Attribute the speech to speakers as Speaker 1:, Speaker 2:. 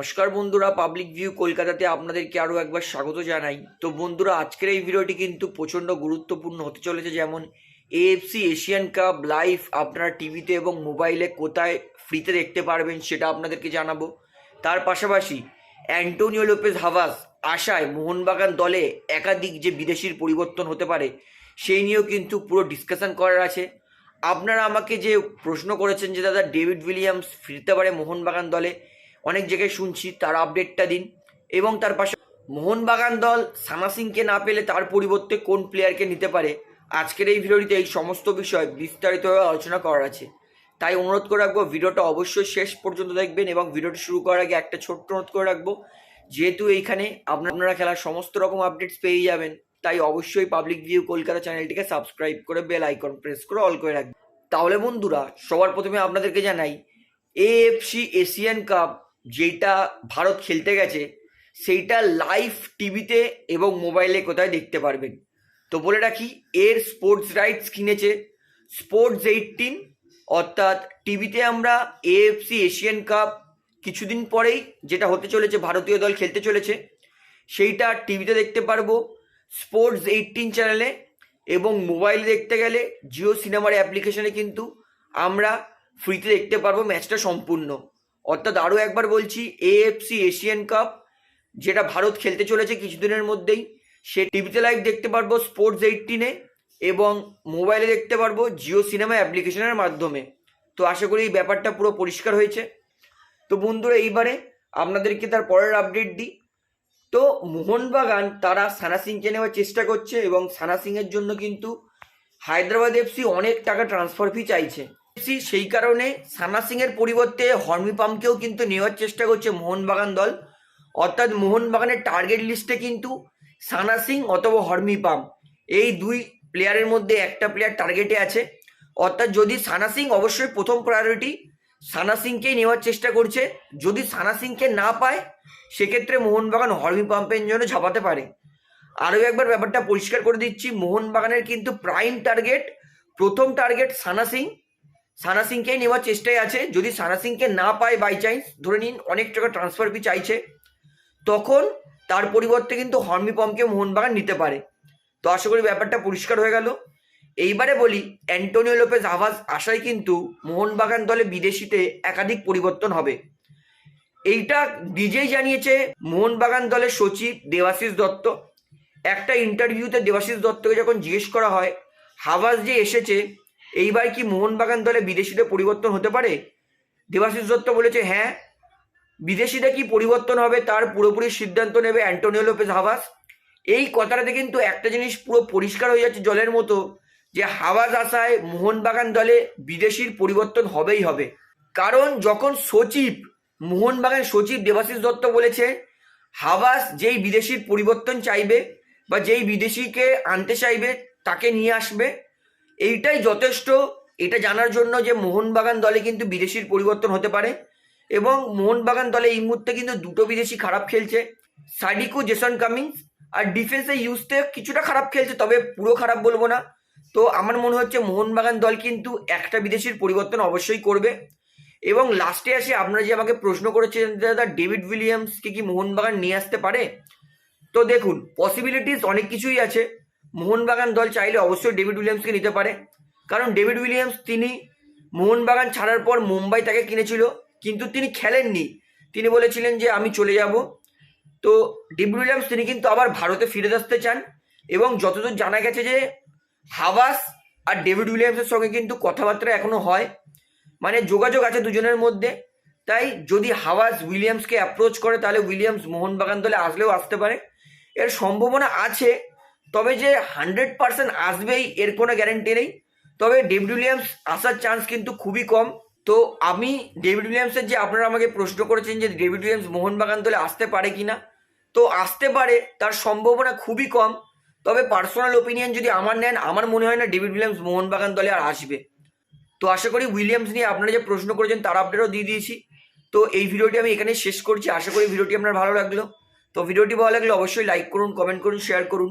Speaker 1: নমস্কার বন্ধুরা public view কলকাতাতে আপনাদেরকে আরও একবার স্বাগত জানাই। তো বন্ধুরা, আজকের এই ভিডিওটি কিন্তু প্রচণ্ড গুরুত্বপূর্ণ হতে চলেছে। যেমন এএফসি এশিয়ান কাপ লাইভ আপনারা টিভিতে এবং মোবাইলে কোথায় ফ্রিতে দেখতে পারবেন সেটা আপনাদেরকে জানাব। তার পাশাপাশি অ্যান্টোনিও লোপেজ হাভাস আশায় মোহনবাগান দলে একাধিক যে বিদেশির পরিবর্তন হতে পারে, সেই নিয়েও কিন্তু পুরো ডিসকাশন করার আছে। আপনারা আমাকে যে প্রশ্ন করেছেন যে, দাদা ডেভিড উইলিয়ামস ফিরতে পারে মোহনবাগান দলে? অনেক জায়গায় শুনছি, তার আপডেটটা দিন। এবং তার পাশে মোহনবাগান দল সানা সিংকে না পেলে তার পরিবর্তে কোন প্লেয়ারকে নিতে পারে? আজকের এই ভিডিওটিতে এই সমস্ত বিষয় বিস্তারিতভাবে আলোচনা করার আছে। তাই অনুরোধ করে রাখব, ভিডিওটা অবশ্যই শেষ পর্যন্ত দেখবেন এবং ভিডিওটি শুরু করার আগে একটা ছোট্ট অনুরোধ করে রাখব, যেহেতু এইখানে আপনার- খেলার সমস্ত রকম আপডেটস পেয়ে যাবেন, তাই অবশ্যই পাবলিক ভিউ কলকাতা চ্যানেলটিকে সাবস্ক্রাইব করে বেল আইকন প্রেস করে অল করে রাখবেন। তাহলে বন্ধুরা, সবার প্রথমে আপনাদেরকে জানাই এএফসি এশিয়ান কাপ যেটা ভারত খেলতে গেছে, সেইটা লাইভ টিভিতে এবং মোবাইলে কোথায় দেখতে পারবেন। তো বলে রাখি, এর স্পোর্টস রাইটস কিনেছে স্পোর্টস এইটিন অর্থাৎ টিভিতে আমরা এএফসি এশিয়ান কাপ কিছুদিন পরেই, যেটা হতে চলেছে, ভারতীয় দল খেলতে চলেছে, সেইটা টিভিতে দেখতে পারব স্পোর্টস এইটিন চ্যানেলে এবং মোবাইলে দেখতে গেলে জিও সিনেমার অ্যাপ্লিকেশনে কিন্তু আমরা ফ্রিতে দেখতে পারব ম্যাচটা সম্পূর্ণ। অর্থাৎ আরও একবার বলছি এএফসি এশিয়ান কাপ যেটা ভারত খেলতে চলেছে কিছুদিনের মধ্যেই, সে টিভিতে লাইভ দেখতে পারব স্পোর্টস এইটিনে এবং মোবাইলে দেখতে পারব জিও সিনেমা অ্যাপ্লিকেশনের মাধ্যমে। তো আশা করি এই ব্যাপারটা পুরো পরিষ্কার হয়েছে। তো বন্ধুরা, এইবারে আপনাদেরকে তার পরের আপডেট দিই। তো মোহনবাগান তারা সানা সিংকে নেওয়ার চেষ্টা করছে এবং সানা সিংয়ের জন্য কিন্তু হায়দ্রাবাদ এফসি অনেক টাকা ট্রান্সফার ফি চাইছে। সেই কারণে সানা সিংয়ের পরিবর্তে হর্মি পামকেও কিন্তু নেওয়ার চেষ্টা করছে মোহনবাগান দল। অর্থাৎ মোহনবাগানের টার্গেট লিস্টে কিন্তু সানা সিং অথবা হর্মি পাম এই দুই প্লেয়ারের মধ্যে একটা প্লেয়ার টার্গেটে আছে। অর্থাৎ যদি সানা সিং অবশ্যই প্রথম প্রায়োরিটি সানা সিংকেই নেওয়ার চেষ্টা করছে। যদি সানা সিংকে না পায়, সেক্ষেত্রে মোহনবাগান হর্মি পাম্পের জন্য ঝাপাতে পারে। আরও একবার ব্যাপারটা পরিষ্কার করে দিচ্ছি, মোহনবাগানের কিন্তু প্রাইম টার্গেট প্রথম টার্গেট সানা সিং। সানা সিংকেই নেওয়ার চেষ্টায় আছে। যদি সানা সিংকে না পায় বাই চান্স ধরে নিন অনেক টাকা ট্রান্সফার ফি চাইছে, তখন তার পরিবর্তে কিন্তু হর্মি পম্পকে মোহনবাগান নিতে পারে। তো আশা করি ব্যাপারটা পরিষ্কার হয়ে গেল। এইবারে বলি অ্যান্টোনিও লোপেজ আভাস আশায় কিন্তু মোহনবাগান দলে বিদেশিতে একাধিক পরিবর্তন হবে। এইটা নিজেই জানিয়েছে মোহনবাগান দলের সচিব দেবাশিস দত্ত। একটা ইন্টারভিউতে দেবাশিস দত্তকে যখন জিজ্ঞেস করা হয় হাভাস যে এসেছে এইবার কি মোহনবাগান দলে বিদেশিতে পরিবর্তন হতে পারে? দেবাশিস দত্ত বলেছে হ্যাঁ। বিদেশিতে কি পরিবর্তন হবে তার পুরোপুরি সিদ্ধান্ত নেবে অ্যান্টোনিও লোপেজ হাভাস। এই কথাটাতে কিন্তু একটা জিনিস পুরো পরিষ্কার হয়ে যাচ্ছে জলের মতো, যে হাওয়াজ আশায় মোহনবাগান দলে বিদেশির পরিবর্তন হবেই হবে। কারণ যখন সচিব, মোহনবাগান সচিব দেবাশিস দত্ত বলেছে হাওয়াস যেই বিদেশির পরিবর্তন চাইবে বা যেই বিদেশিকে আনতে চাইবে, তাকে নিয়ে আসবে এইটাই যথেষ্ট। এটা জানার জন্য যে মোহনবাগান দলে কিন্তু বিদেশির পরিবর্তন হতে পারে এবং মোহনবাগান দলে এই মুহূর্তে কিন্তু দুটো বিদেশি খারাপ খেলছে। সাডিকু জেসন কামিংস আর ডিফেন্সে ইউজতে কিছুটা খারাপ খেলছে, তবে পুরো খারাপ বলব না। তো আমার মনে হচ্ছে মোহনবাগান দল কিন্তু একটা বিদেশির পরিবর্তন অবশ্যই করবে। এবং লাস্টে আসে আপনারা যে আমাকে প্রশ্ন করেছেন দাদা ডেভিড উইলিয়ামসকে কি মোহনবাগান নিয়ে আসতে পারে? তো দেখুন পসিবিলিটিস অনেক কিছুই আছে। মোহনবাগান দল চাইলে অবশ্যই ডেভিড উইলিয়ামসকে নিতে পারে। কারণ ডেভিড উইলিয়ামস, তিনি মোহনবাগান ছাড়ার পর মুম্বাই তাকে কিনেছিল, কিন্তু তিনি খেলেননি। তিনি বলেছিলেন যে, আমি চলে যাব। তো ডেভিড উইলিয়ামস, তিনি কিন্তু আবার ভারতে ফিরে আসতে চান এবং যতদূর জানা গেছে যে, হাওয়াস আর ডেভিড উইলিয়ামসের সঙ্গে কিন্তু কথাবার্তা এখনও হয়। মানে যোগাযোগ আছে দুজনের মধ্যে। তাই যদি হাওয়াস উইলিয়ামসকে অ্যাপ্রোচ করে, তাহলে উইলিয়ামস মোহনবাগান দলে আসলেও আসতে পারে। এর সম্ভাবনা আছে তবে যে হান্ড্রেড পার্সেন্ট আসবেই, এর কোনো গ্যারেন্টি নেই। তবে ডেভিড উইলিয়ামস আসার চান্স কিন্তু খুবই কম। তো আমি ডেভিড উইলিয়ামসের যে আপনারা আমাকে প্রশ্ন করেছেন যে ডেভিড উইলিয়ামস মোহনবাগান দলে আসতে পারে কি না তো আসতে পারে, তার সম্ভাবনা খুবই কম। তবে পার্সোনাল ওপিনিয়ন যদি আমার নেন, আমার মনে হয় না ডেভিড উইলিয়ামস মোহনবাগান দলে আর আসবে। তো আশা করি উইলিয়ামস নিয়ে আপনারা যে প্রশ্ন করেছেন, তার আপডেটও দিয়ে দিয়েছি। তো এই ভিডিওটি আমি এখানে শেষ করছি। আশা করি ভিডিওটি আপনার ভালো লাগল। তো ভিডিওটি ভালো লাগলে অবশ্যই লাইক করুন কমেন্ট করুন শেয়ার করুন।